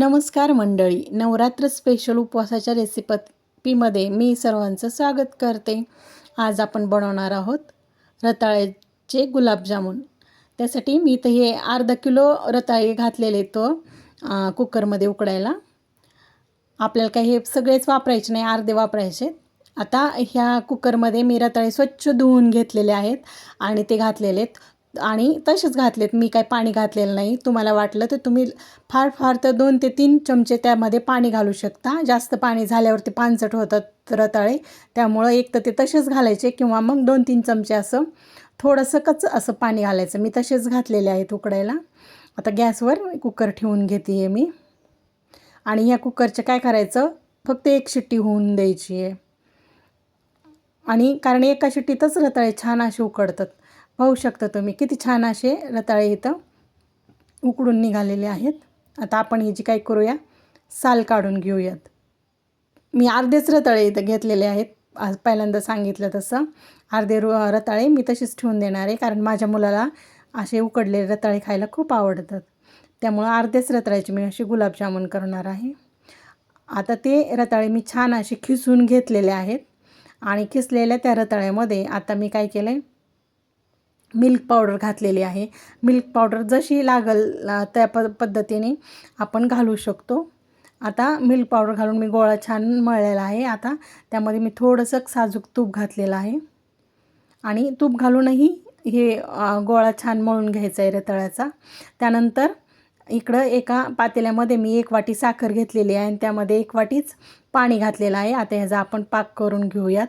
नमस्कार मंडळी. नवरात्र स्पेशल उपवासाच्या रेसिपीमध्ये मी सर्वांचं स्वागत करते. आज आपण बनवणार आहोत रताळ्याचे गुलाबजामुन. त्यासाठी मी तर हे अर्धा किलो रताळे घातलेले तो कुकरमध्ये उकडायला. आपल्याला काही हे सगळेच वापरायचे नाही अर्धे वापरायचे आता ह्या कुकरमध्ये मी रताळे स्वच्छ धुवून घेतलेले आहेत आणि ते घातलेले आहेत. आणि तसेच घातलेत. मी काय पाणी घातलेलं नाही. तुम्हाला वाटलं तर तुम्ही फार फार तर दोन ते तीन चमचे त्यामध्ये पाणी घालू शकता. जास्त पाणी झाल्यावरती पानसट होतात रताळे. त्यामुळं एक तर ते तसेच घालायचे किंवा मग दोन तीन चमचे असं थोडंसं कच असं पाणी घालायचं. मी तसेच घातलेले आहेत उकडायला. आता गॅसवर कुकर ठेवून घेते आहे मी. आणि ह्या कुकरचं काय करायचं? फक्त एक शिट्टी होऊन द्यायची आहे. आणि कारण एका शिट्टीतच रताळे छान असे उकडतात. पाहू शकता तुम्ही. किती छान असे रताळे इथं उकडून निघालेले आहेत. आता आपण ह्याची काय करूया? साल काढून घेऊयात. मी अर्धेच रताळे इथं घेतलेले आहेत. आज पहिल्यांदा सांगितलं तसं. अर्धे रु रताळे मी तशीच ठेवून देणार आहे. कारण माझ्या मुलाला असे उकडलेले रताळे खायला खूप आवडतात. त्यामुळं अर्धेच रताळ्याचे मी असे गुलाबजामुन करणार आहे. आता ते रताळे मी छान असे खिसून घेतलेले आहेत. आणि खिसलेल्या त्या रताळ्यामध्ये आता मी काय केलं आहे मिल्क पावडर घातलेली आहे. मिल्क पावडर जशी लागल त्या प पद्धतीने आपण घालू शकतो. आता मिल्क पावडर घालून मी गोळा छान मळलेला आहे. आता त्यामध्ये मी थोडंसं साजूक तूप घातलेलं आहे. आणि तूप घालूनही हे गोळा छान मळून घ्यायचा आहे रताळ्याचा. त्यानंतर इकडं एका पातेल्यामध्ये मी एक वाटी साखर घेतलेली आहे आणि त्यामध्ये एक वाटीच पाणी घातलेलं आहे. आता ह्याचा आपण पाक करून घेऊयात.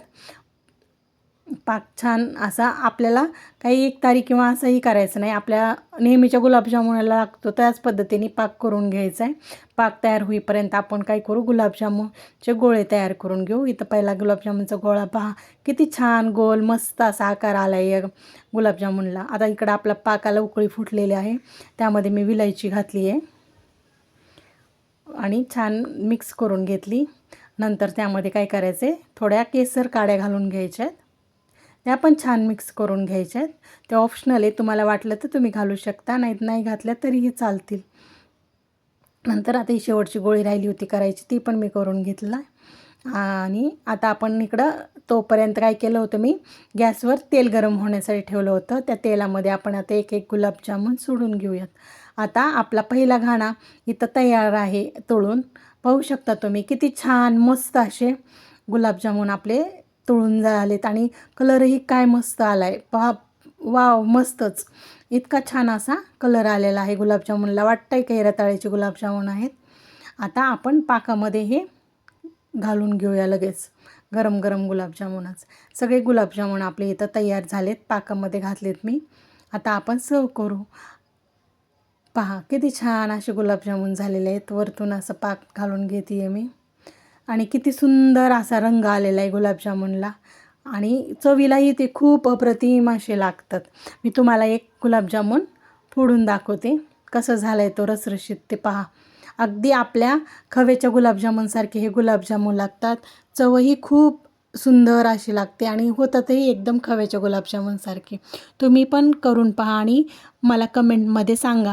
पाक छान असा आपल्याला काही एक तारीख किंवा असंही करायचं नाही. आपल्या नेहमीच्या गुलाबजामुनाला लागतो त्याच पद्धतीने पाक करून घ्यायचा आहे. पाक तयार होईपर्यंत आपण काय करू गुलाबजामुनचे गोळे तयार करून घेऊ. इथं पहिला गुलाबजामुनचा गोळा पहा. किती छान गोल मस्त असा आकार आला आहे गुलाबजामुनला. आता इकडं आपला पाकाला उकळी फुटलेली आहे. त्यामध्ये मी विलायची घातली आहे. आणि छान मिक्स करून घेतली. नंतर त्यामध्ये काय करायचं आहे थोड्या केसर काड्या घालून घ्यायच्या आहेत त्या पण छान मिक्स करून घ्यायच्या आहेत ते ऑप्शनल आहे तुम्हाला वाटलं तर तुम्ही घालू शकता नाहीत नाही घातल्या तरीही चालतील. नंतर आता ही शेवटची गोळी राहिली होती करायची ती पण मी करून घेतला. आणि आता आपण इकडं तोपर्यंत काय केलं होतं मी गॅसवर तेल गरम होण्यासाठी ठेवलं होतं. त्या तेलामध्ये आपण आता एक एक गुलाबजामुन सोडून घेऊयात. आता आपला पहिला घाणा इथं तयार आहे तळून. पाहू शकता तुम्ही किती छान मस्त असे गुलाबजामुन आपले तळून झालेत आणि कलरही काय मस्त आला आहे पहा वाव मस्तच. इतका छान असा कलर आलेला आहे गुलाबजामुनला. वाटतं आहे काही रताळ्याचे गुलाबजामुन आहेत? आता आपण पाकामध्ये हे घालून घेऊया लगेच. गरम गरम गुलाबजामुनच. सगळे गुलाबजामुन आपले इथं तयार झालेत. पाकामध्ये घातलेत मी. आता आपण सर्व करू. पहा किती छान असे गुलाबजामुन झालेले आहेत. वरतून असं पाक घालून घेते आहे मी. आणि किती सुंदर असा रंग आलेला आहे गुलाबजामुनला. आणि चवीलाही ते खूप अप्रतिम असे लागतात. मी तुम्हाला एक गुलाबजामुन फोडून दाखवते. कसं झालं आहे तो रसरशीत ते पहा. अगदी आपल्या खव्याच्या गुलाबजामुनसारखे हे गुलाबजामुन लागतात. चवही खूप सुंदर अशी लागते आणि होतातही एकदम खव्याच्या गुलाबजामुनसारखे. तुम्ही पण करून पहा आणि मला कमेंटमध्ये सांगा.